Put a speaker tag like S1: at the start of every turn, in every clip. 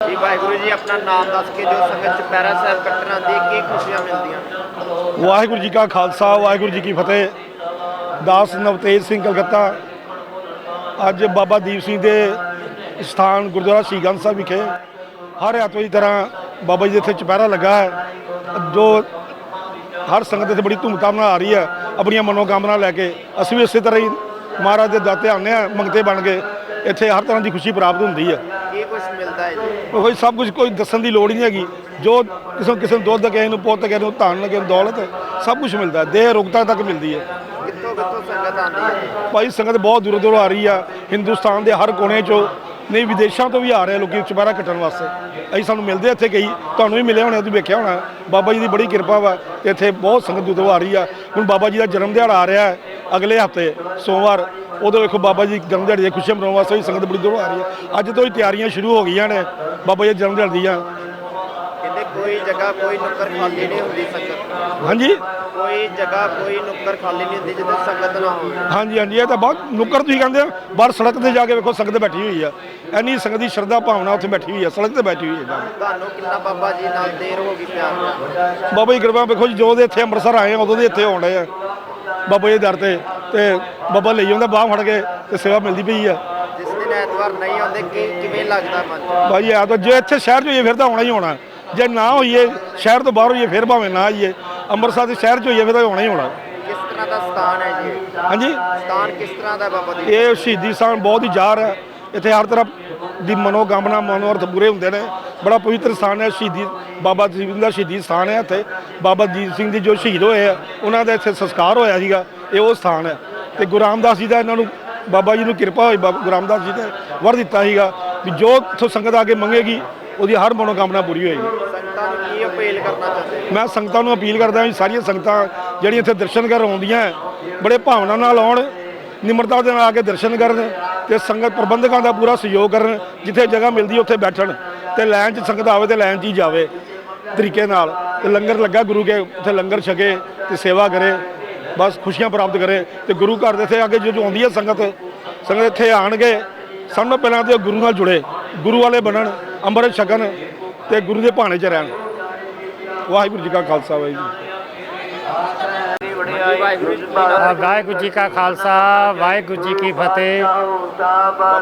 S1: ਜੀ ਵਾਹਿਗੁਰੂ ਜੀ ਆਪਣਾ ਨਾਮ ਦੱਸ ਕੇ ਜੋ ਸੰਗਤ ਚ ਪੈਰਾ ਸਾਹਿਬ ਕੱਟਣ ਆਉਂਦੀ ਹੈ, ਕੀ ਖੁਸ਼ੀਆਂ ਮਿਲਦੀਆਂ।
S2: ਵਾਹਿਗੁਰੂ ਜੀ ਕਾ ਖਾਲਸਾ ਵਾਹਿਗੁਰੂ ਜੀ ਕੀ ਫਤਿਹ। ਦਾਸ ਨਵਤੇਜ ਸਿੰਘ ਕਲਕੱਤਾ ਅੱਜ ਬਾਬਾ ਦੀਪ ਸਿੰਘ ਦੇ ਸਥਾਨ ਗੁਰਦੁਆਰਾ ਸ਼੍ਰੀ ਗੰਜ ਸਾਹਿਬ ਵਿਖੇ ਹਰ ਐਤਵਾਰ ਦੀ ਤਰ੍ਹਾਂ ਬਾਬਾ ਜੀ ਦੇ ਇੱਥੇ ਚੁਪਹਿਰਾ ਲੱਗਾ ਹੈ। ਜੋ ਹਰ ਸੰਗਤ ਇੱਥੇ ਬੜੀ ਧੂਮਧਾਮ ਨਾਲ ਆ ਰਹੀ ਹੈ ਆਪਣੀਆਂ ਮਨੋਕਾਮਨਾ ਲੈ ਕੇ। ਅਸੀਂ ਵੀ ਇਸੇ ਤਰ੍ਹਾਂ ਹੀ ਮਹਾਰਾਜ ਦੇ ਦਾਤੇ ਆਉਂਦੇ ਹਾਂ ਮੰਗਤੇ ਬਣ ਕੇ ਇੱਥੇ ਹਰ ਤਰ੍ਹਾਂ ਦੀ ਖੁਸ਼ੀ ਪ੍ਰਾਪਤ ਹੁੰਦੀ ਹੈ।
S1: ਕੀ ਕੁਝ ਮਿਲਦਾ ਹੈ ਜੀ?
S2: ਕੋਈ ਸਭ ਕੁਝ ਕੋਈ ਦੱਸਣ ਦੀ ਲੋੜ ਹੀ ਨਹੀਂ ਹੈਗੀ। ਜੋ ਕਿਸੇ ਕਿਸੇ ਨੂੰ ਦੁੱਧ ਕਿਸੇ ਨੂੰ ਪੁੱਤ ਕਿਸੇ ਨੂੰ ਧਨ ਕਿਸੇ ਨੂੰ ਦੌਲਤ ਸਭ ਕੁਝ ਮਿਲਦਾ ਹੈ। ਦੇਹ ਰੁਕਤਾ ਤੱਕ ਮਿਲਦੀ ਹੈ।
S1: ਕਿੱਥੋਂ ਕਿੱਥੋਂ ਸੰਗਤ ਆਉਂਦੀ ਹੈ ਜੀ?
S2: ਭਾਈ ਸੰਗਤ ਬਹੁਤ ਦੂਰੋਂ ਦੂਰੋਂ ਆ ਰਹੀ ਆ। ਹਿੰਦੁਸਤਾਨ ਦੇ ਹਰ ਕੋਨੇ ਚੋਂ ਨਹੀਂ ਵਿਦੇਸ਼ਾਂ ਤੋਂ ਵੀ ਆ ਰਹੇ ਲੋਕੀ ਚੁਪਹਿਰਾ ਕੱਟਣ ਵਾਸਤੇ। ਅਸੀਂ ਸਾਨੂੰ ਮਿਲਦੇ ਇੱਥੇ ਕਈ। ਤੁਹਾਨੂੰ ਵੀ ਮਿਲੇ ਹੋਣੇ ਤੁਸੀਂ ਵੇਖਿਆ ਹੋਣਾ। ਬਾਬਾ ਜੀ ਦੀ ਬੜੀ ਕਿਰਪਾ ਵਾ। ਇੱਥੇ ਬਹੁਤ ਸੰਗਤ ਦੂਰੋਂ ਆ ਰਹੀ ਆ। ਹੁਣ ਬਾਬਾ ਜੀ ਦਾ ਜਨਮ ਦਿਹਾੜਾ ਆ ਰਿਹਾ ਹੈ ਅਗਲੇ ਹਫ਼ਤੇ ਸੋਮਵਾਰ। ਉਦੋਂ ਵੇਖੋ ਬਾਬਾ ਜੀ ਜਨਮ ਦਿਹਾੜੇ ਦੀਆਂ ਖੁਸ਼ੀਆਂ ਮਨਾਉਣ ਵਾਸਤੇ ਵੀ ਸੰਗਤ ਬੜੀ ਦੂਰੋਂ ਆ ਰਹੀ ਹੈ। ਅੱਜ ਤੋਂ ਹੀ ਤਿਆਰੀਆਂ ਸ਼ੁਰੂ ਹੋ ਗਈਆਂ ਨੇ ਬਾਬਾ ਜੀ ਜਨਮ ਦਿਹਾੜੇ ਦੀਆਂ।
S1: ਕਹਿੰਦੇ ਕੋਈ ਜਗ੍ਹਾ ਕੋਈ ਨੁੱਕਰ ਖਾਲੀ ਨਹੀਂ ਹੁੰਦੀ ਸੰਗਤ।
S2: ਹਾਂਜੀ?
S1: ਕੋਈ ਜਗ੍ਹਾ ਕੋਈ ਨੁੱਕਰ ਖਾਲੀ ਨਹੀਂ ਹੁੰਦੀ ਜਿੱਥੇ ਸੰਗਤ ਨਾ ਹੋਵੇ।
S2: ਹਾਂਜੀ ਹਾਂਜੀ ਇਹ ਤਾਂ ਬਹੁਤ ਨੁੱਕਰ ਤੁਸੀਂ ਕਹਿੰਦੇ ਆ ਬਾਹਰ ਸੜਕ ਤੇ ਜਾ ਕੇ ਵੇਖੋ ਸੰਗਤ ਬੈਠੀ ਹੋਈ ਆ। ਇੰਨੀ ਸੰਗਤ ਦੀ ਸ਼ਰਧਾ ਭਾਵਨਾ ਉੱਥੇ ਬੈਠੀ ਹੋਈ ਆ ਸੜਕ ਤੇ ਬੈਠੀ ਹੋਈ ਹੈ ਜਾ ਕੇ।
S1: ਤੁਹਾਨੂੰ ਕਿੰਨਾ ਬਾਬਾ ਜੀ ਨਾਲ ਦੇਰ ਹੋ ਗਈ ਪਿਆਰ ਨਾਲ?
S2: ਬਾਬਾ ਜੀ ਕਿਰਪਾ ਵੇਖੋ ਜੀ ਜਦੋਂ ਦੇ ਇੱਥੇ ਅੰਮ੍ਰਿਤਸਰ ਆਏ ਆ ਉਦੋਂ ਦੇ ਇੱਥੇ ਆਉਣ ਆ। ਬਾਬਾ ਜੀ ਦਰ ਤੇ ਤੇ ਬਾਬਾ ਲਈ ਆਉਂਦਾ ਬਾਹ ਫੜ ਕੇ ਤੇ ਸੇਵਾ ਮਿਲਦੀ ਪਈ ਆ।
S1: ਜਿਸ ਦਿਨ ਐਤਵਾਰ ਨਹੀਂ ਆਉਂਦੇ ਕੀ ਕਿਵੇਂ ਲੱਗਦਾ ਮਨ?
S2: ਬਾਈ ਆ ਤਾਂ ਜੇ ਇੱਥੇ ਸ਼ਹਿਰ 'ਚ ਹੋਈਏ ਫਿਰ ਤਾਂ ਆਉਣਾ ਹੀ ਹੋਣਾ ਜੇ ਨਾ ਹੋਈਏ ਸ਼ਹਿਰ ਤੋਂ ਬਾਹਰ ਹੋਈਏ ਫਿਰ ਭਾਵੇਂ ਨਾ ਆਈਏ। ਅੰਮ੍ਰਿਤਸਰ ਦੇ ਸ਼ਹਿਰ 'ਚ ਹੋਈਏ ਫਿਰ ਤਾਂ ਆਉਣਾ ਹੀ ਹੋਣਾ
S1: ਕਿਸ ਤਰ੍ਹਾਂ ਦਾ ਸਥਾਨ ਹੈ ਜੀ?
S2: ਹਾਂਜੀ?
S1: ਸਥਾਨ ਕਿਸ ਤਰ੍ਹਾਂ ਦਾ ਬਾਬਾ ਜੀ
S2: ਇਹ ਸ਼ਹੀਦੀ ਸਥਾਨ ਬਹੁਤ ਹੀ ਜ਼ਾਹਰ ਹੈ। ਇੱਥੇ ਹਰ ਤਰ੍ਹਾਂ ਦੀ ਮਨੋਕਾਮਨਾ ਮਨੋਰਥ ਪੂਰੇ ਹੁੰਦੇ ਨੇ। ਬੜਾ ਪਵਿੱਤਰ ਸਥਾਨ ਹੈ ਸ਼ਹੀਦੀ ਬਾਬਾ ਦੀਪ ਸਿੰਘ ਦਾ ਸ਼ਹੀਦੀ ਸਥਾਨ ਹੈ ਇੱਥੇ। ਬਾਬਾ ਦੀਪ ਸਿੰਘ ਜੀ ਜੋ ਸ਼ਹੀਦ ਹੋਏ ਆ ਉਹਨਾਂ ਦਾ ਇੱਥੇ ਸੰਸਕਾਰ ਹੋਇਆ ਸੀਗਾ। ਇਹ ਉਹ ਸਥਾਨ ਹੈ। ਤੇ ਗੁਰੂ ਰਾਮਦਾਸ ਜੀ ਦਾ ਇਹਨਾਂ ਨੂੰ ਬਾਬਾ ਜੀ ਨੂੰ ਕਿਰਪਾ ਹੋਈ ਬਾਬਾ ਗੁਰੂ ਰਾਮਦਾਸ ਜੀ ਨੇ ਵਰ ਦਿੱਤਾ ਸੀਗਾ ਵੀ ਜੋ ਇੱਥੋਂ ਸੰਗਤ ਆ ਕੇ ਮੰਗੇਗੀ ਉਹਦੀ ਹਰ ਮਨੋਕਾਮਨਾ ਪੂਰੀ ਹੋਏਗੀ।
S1: ਸੰਗਤਾਂ ਨੂੰ ਕੀ ਅਪੀਲ ਕਰਨਾ ਚਾਹੁੰਦੇ
S2: ਮੈਂ ਸੰਗਤਾਂ ਨੂੰ ਅਪੀਲ ਕਰਦਾ ਵੀ ਸਾਰੀਆਂ ਸੰਗਤਾਂ ਜਿਹੜੀਆਂ ਇੱਥੇ ਦਰਸ਼ਨ ਕਰਨ ਆਉਂਦੀਆਂ ਹੈ, ਬੜੇ ਭਾਵਨਾ ਨਾਲ ਆਉਣ ਨਿਮਰਤਾ ਦੇ ਨਾਲ ਆ ਕੇ ਦਰਸ਼ਨ ਕਰਨ ਤੇ ਸੰਗਤ ਪ੍ਰਬੰਧਕਾਂ ਦਾ ਪੂਰਾ ਸਹਿਯੋਗ ਕਰਨ ਜਿੱਥੇ ਜਗ੍ਹਾ ਮਿਲਦੀ ਉੱਥੇ ਬੈਠਣ ਤੇ ਲਾਈਨ 'ਚ ਸੰਗਤ ਆਵੇ ਤੇ ਲਾਈਨ 'ਚ ਹੀ ਜਾਵੇ ਤਰੀਕੇ ਨਾਲ ਤੇ ਲੰਗਰ ਲੱਗਾ ਗੁਰੂ ਕੇ ਉੱਥੇ ਲੰਗਰ ਛਕੇ ਤੇ ਸੇਵਾ ਕਰੇ। ਬਸ ਖੁਸ਼ੀਆਂ ਪ੍ਰਾਪਤ ਕਰੇ ਤੇ ਗੁਰੂ ਘਰ ਦੇ ਇੱਥੇ ਆ ਕੇ ਜਦੋਂ ਆਉਂਦੀ ਹੈ ਸੰਗਤ ਸੰਗਤ ਇੱਥੇ ਆਣਗੇ ਸਭ ਤੋਂ ਪਹਿਲਾਂ ਤੇ ਗੁਰੂ ਨਾਲ ਜੁੜੇ ਗੁਰੂ ਵਾਲੇ ਬਣਨ ਅੰਮ੍ਰਿਤ ਛਕਣ ਤੇ ਗੁਰੂ ਦੇ ਭਾਣੇ 'ਚ ਰਹਿਣ। ਵਾਹਿਗੁਰੂ ਜੀ ਕਾ ਖਾਲਸਾ ਵਾਹਿਗੁਰੂ ਜੀ
S1: ਜੀ ਵਾਹਿਗੁਰੂ ਜੀ ਦਾ
S3: ਜੀ ਕਾ ਖਾਲਸਾ ਵਾਹਿਗੁਰੂ ਜੀ ਕੀ ਫਤਿਹ।
S1: ਬਾਬਾ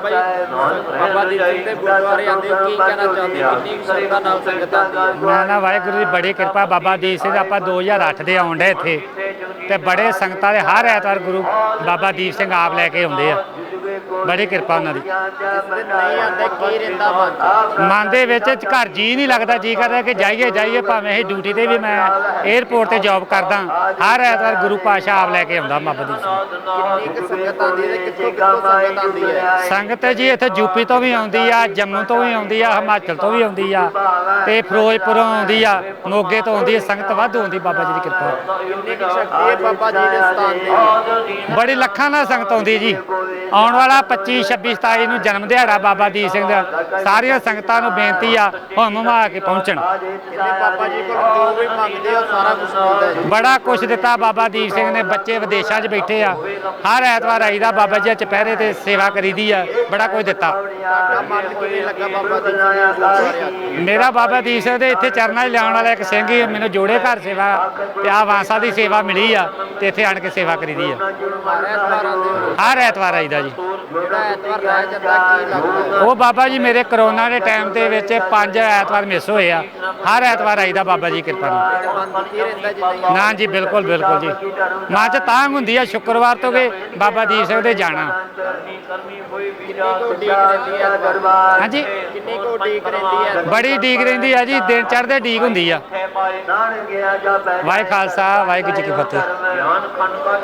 S1: ਜੀ ਦੇ ਗੁਰਦੁਆਰੇ ਆਂਦੇ ਕੀ ਕਹਿਣਾ ਚਾਹੁੰਦੇ ਕਿੰਨੀ ਕੁ ਸ਼ਰਧਾ ਨਾਲ ਸੰਗਤ ਆਉਂਦੀ ਹੈ
S3: ਮੈਂ ਨਾ ਵਾਹਿਗੁਰੂ ਦੀ ਬੜੀ ਕਿਰਪਾ ਬਾਬਾ ਦੀਪ ਸਿੰਘ ਆਪਾਂ 2008 ਦੇ ਆਉਣ ਡਏ ਇੱਥੇ। ਤੇ ਬੜੇ ਸੰਗਤਾਂ ਦੇ ਹਰ ਐਤਵਾਰ ਗੁਰੂ ਬਾਬਾ ਦੀਪ ਸਿੰਘ ਆਪ ਲੈ ਕੇ ਆਉਂਦੇ ਆ। ਬੜੀ ਕਿਰਪਾ ਉਹਨਾਂ ਦੀ।
S1: ਮਨ
S3: ਦੇ ਵਿੱਚ ਘਰ ਜੀ ਨਹੀਂ ਲੱਗਦਾ ਜੀ ਕਰਦਾ ਕਿ ਜਾਈਏ ਜਾਈਏ ਭਾਵੇਂ ਅਸੀਂ ਡਿਊਟੀ ਤੇ ਵੀ ਮੈਂ 에ਅਰਪੋਰਟ ਤੇ ਜੌਬ ਕਰਦਾ ਹਰ ਐਤਵਾਰ ਗੁਰੂ ਪਾਸ਼ਾ ਆਪ ਲੈ ਕੇ ਆਉਂਦਾ
S1: ਕਿੰਨੀ ਕੁ ਸੰਗਤ
S3: ਜੀ ਇੱਥੇ ਯੂਪੀ ਤੋਂ ਵੀ ਆਉਂਦੀ ਆ ਜੰਮੂ ਤੋਂ ਵੀ ਆਉਂਦੀ ਆ ਹਿਮਾਚਲ ਤੋਂ ਵੀ ਆਉਂਦੀ ਆ ਤੇ ਫਿਰੋਜ਼ਪੁਰੋਂ ਆਉਂਦੀ ਆ ਮੋਗੇ ਤੋਂ ਆਉਂਦੀ ਆ ਸੰਗਤ ਵਾਧੂ ਆਉਂਦੀ ਬਾਬਾ ਜੀ ਦੀ ਕਿਰਪਾ।
S1: ਦੇ
S3: ਬੜੀ ਲੱਖਾਂ ਨਾਲ ਸੰਗਤ ਆਉਂਦੀ ਜੀ। ਆਉਣ ਵਾਲਾ 25 26 27 ਨੂੰ ਜਨਮ ਦਿਹਾੜਾ ਬਾਬਾ ਦੀਪ ਸਿੰਘ ਦਾ। ਸਾਰੀਆਂ ਸੰਗਤਾਂ ਨੂੰ ਬੇਨਤੀ ਆ ਹੁਮ ਹੁਮਾ ਕੇ ਪਹੁੰਚਣ।
S1: ਕਹਿੰਦੇ ਬਾਬਾ ਜੀ ਕੋਲ ਜੋ ਵੀ ਮੰਗਦੇ ਹੋ ਸਾਰਾ ਕੁਝ ਮਿਲਦਾ ਹੈ ਜੀ।
S3: ਬੜਾ ਕੁਛ ਦਿੱਤਾ ਬਾਬਾ ਦੀਪ ਸਿੰਘ ਨੇ ਬੱਚੇ ਵਿਦੇਸ਼ਾਂ 'ਚ ਬੈਠੇ ਆ। ਹਰ ਐਤਵਾਰ ਆਈਦਾ ਬਾਬਾ ਜੀ ਦੇ ਚੁਪਹਿਰੇ ਤੇ ਸੇਵਾ ਕਰੀਦੀ ਆ ਬੜਾ ਕੁਝ ਦਿੱਤਾ।
S1: ਦੇ?
S3: ਮੇਰਾ ਬਾਬਾ ਦੀਪ ਸਿੰਘ ਦੇ ਇੱਥੇ ਚਰਨਾਂ 'ਚ ਲਿਆਉਣ ਵਾਲਾ ਇੱਕ ਸਿੰਘ ਹੀ ਮੈਨੂੰ ਜੋੜੇ ਘਰ ਸੇਵਾ ਤੇ ਆ ਵਾਂਸਾ ਦੀ ਸੇਵਾ ਮਿਲੀ ਆ ਤੇ ਇੱਥੇ ਆਣ ਕੇ ਸੇਵਾ ਕਰੀਦੀ ਆ।
S1: ਹਰ ਐਤਵਾਰ
S3: ਆਈਦਾ ਜੀ।
S1: ਜਿਹੜਾ ਐਤਵਾਰ ਰਹਿ ਜਾਂਦਾ ਕੀ ਲੱਗਦਾ?
S3: ਉਹ ਬਾਬਾ ਜੀ ਮੇਰੇ ਕਰੋਨਾ ਦੇ ਟਾਈਮ ਦੇ ਵਿੱਚ ਪੰਜ ਐਤਵਾਰ ਮਿਸ ਹੋਏ ਆ। ਹਰ ਐਤਵਾਰ ਆਈਦਾ ਬਾਬਾ ਜੀ ਕਿਰਪਾ ਨਾਲ।
S1: ਰਹਿੰਦਾ ਜੀ ਨਹੀਂ
S3: ਨਾ ਜੀ ਬਿਲਕੁਲ ਬਿਲਕੁਲ ਜੀ। ਮਨ ਚ ਤਾਂਗ ਹੁੰਦੀ ਆ ਸ਼ੁੱਕਰਵਾਰ ਤੋਂ ਕਿ ਬਾਬਾ ਦੀਪ ਸਿੰਘ ਦੇ ਜਾਣਾ।
S1: ਕਿੰਨੀ ਕੁ ਉਡੀਕ ਰਹਿੰਦੀ ਹੈ ਐਤਵਾਰ?
S3: ਹਾਂਜੀ?
S1: ਕਿੰਨੀ ਕੁ ਉਡੀਕ ਰਹਿੰਦੀ ਹੈ
S3: ਬੜੀ ਡੀਕ ਰਹਿੰਦੀ ਆ ਜੀ ਦਿਨ ਚੜ੍ਹਦੇ ਡੀਕ ਹੁੰਦੀ ਆ। ਵਾਹਿ ਖਾਲਸਾ ਵਾਹਿਗੁਰੂ ਜੀ ਕੀ ਫਤਿਹ।